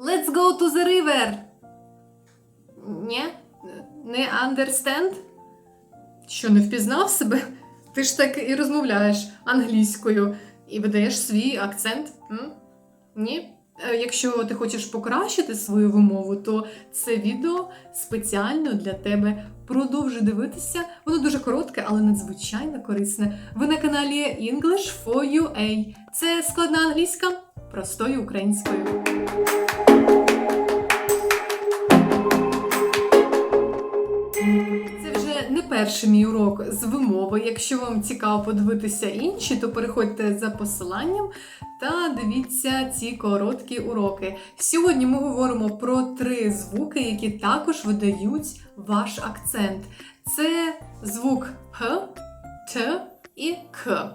Let's go to the river. Ні? Не understand? Що, не впізнав себе? Ти ж так і розмовляєш англійською і видаєш свій акцент. М? Ні? Е, Якщо ти хочеш покращити свою вимову, то це відео спеціально для тебе. Продовжуй дивитися. Воно дуже коротке, але надзвичайно корисне. Ви на каналі English for UA. Це складна англійська простою українською. Це вже не перший мій урок з вимови. Якщо вам цікаво подивитися інші, то переходьте за посиланням та дивіться ці короткі уроки. Сьогодні ми говоримо про три звуки, які також видають ваш акцент. Це звук П, Т і К.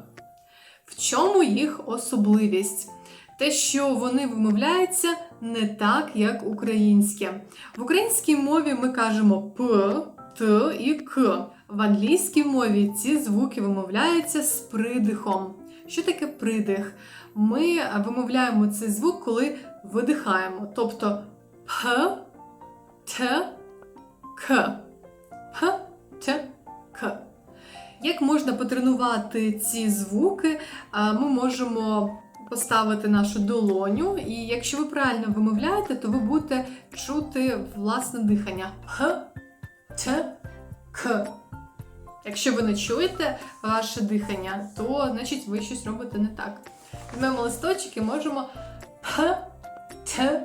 В чому їх особливість? Те, що вони вимовляються не так, як українське. В українській мові ми кажемо П, Т і К. В англійській мові ці звуки вимовляються з придихом. Що таке придих? Ми вимовляємо цей звук, коли видихаємо. Тобто П, Т, К. П, Т, К. Як можна потренувати ці звуки, ми можемо поставити нашу долоню, і якщо ви правильно вимовляєте, то ви будете чути власне дихання Х, Т, К. Якщо ви не чуєте ваше дихання, то значить ви щось робите не так. Візьмемо листочок і можемо П, Т,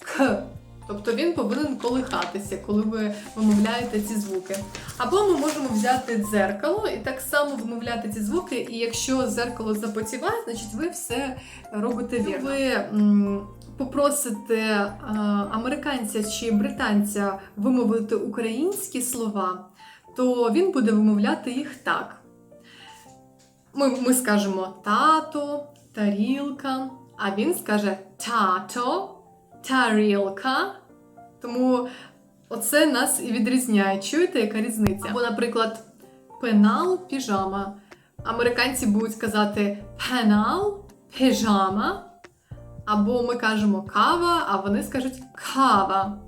К. Тобто він повинен колихатися, коли ви вимовляєте ці звуки. Або ми можемо взяти дзеркало і так само вимовляти ці звуки. І якщо дзеркало запотіває, значить ви все робите вірно. Ви попросите американця чи британця вимовити українські слова, то він буде вимовляти їх так. Ми, ми скажемо тато, тарілка, а він скаже тато, тарілка. Тому оце нас і відрізняє. Чуєте, яка різниця? Або, наприклад, пенал, піжама. Американці будуть казати пенал, піжама. Або ми кажемо кава, а вони скажуть кава.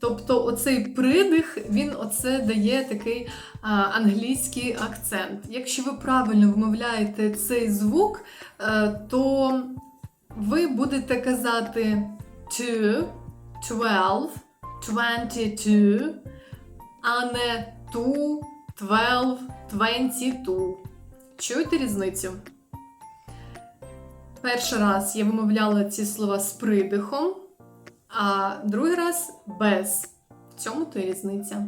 Тобто оцей придих, він оце дає такий а, англійський акцент. Якщо ви правильно вимовляєте цей звук, е, то ви будете казати two, twelve, twenty-two, а не two, twelve, twenty-two. Чуєте різницю? Перший раз я вимовляла ці слова з придихом, а другий раз без. В цьому то й різниця.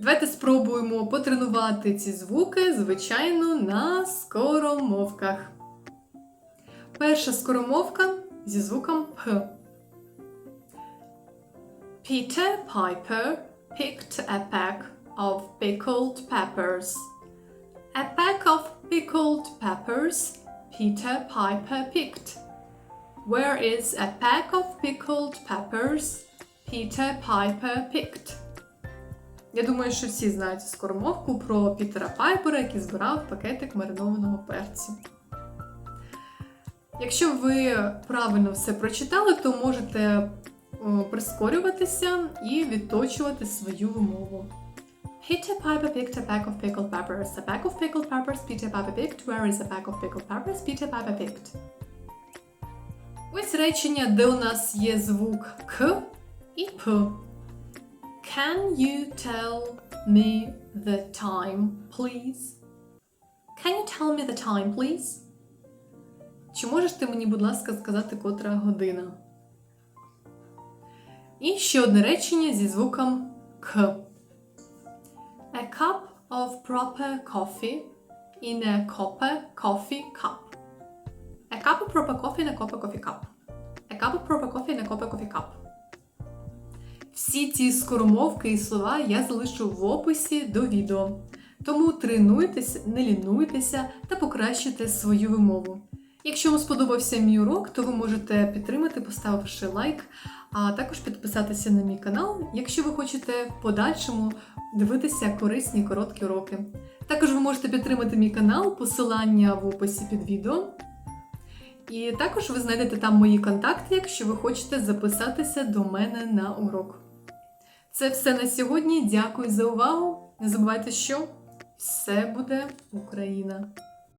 Давайте спробуємо потренувати ці звуки, звичайно, на скоромовках. Перша скоромовка зі звуком П. Peter Piper picked a pack of pickled peppers. A pack of pickled peppers Peter Piper picked. Where is a pack of pickled peppers Peter Piper picked? Я думаю, що всі знають скоромовку про Пітера Пайпера, який збирав пакетик маринованого перцю. Якщо ви правильно все прочитали, то можете прискорюватися і відточувати свою вимову. Peter Piper picked a pack of pickled peppers. A pack of pickled peppers Peter Piper picked. Where is a pack of pickled peppers Peter Piper picked? Ось речення, де у нас є звук К і П. Can you tell me the time, please? Can you tell me the time, please? Чи можеш ти мені, будь ласка, сказати, котра година? І ще одне речення зі звуком К. A cup of proper coffee in a copper coffee cup. A cup of proper coffee in a copper coffee cup. A cup of proper coffee in a copper coffee cup. Всі ці скоромовки і слова я залишу в описі до відео. Тому тренуйтесь, не лінуйтеся та покращуйте свою вимову. Якщо вам сподобався мій урок, то ви можете підтримати, поставивши лайк, а також підписатися на мій канал, якщо ви хочете в подальшому дивитися корисні короткі уроки. Також ви можете підтримати мій канал, посилання в описі під відео. І також ви знайдете там мої контакти, якщо ви хочете записатися до мене на урок. Це все на сьогодні. Дякую за увагу. Не забувайте, що все буде Україна!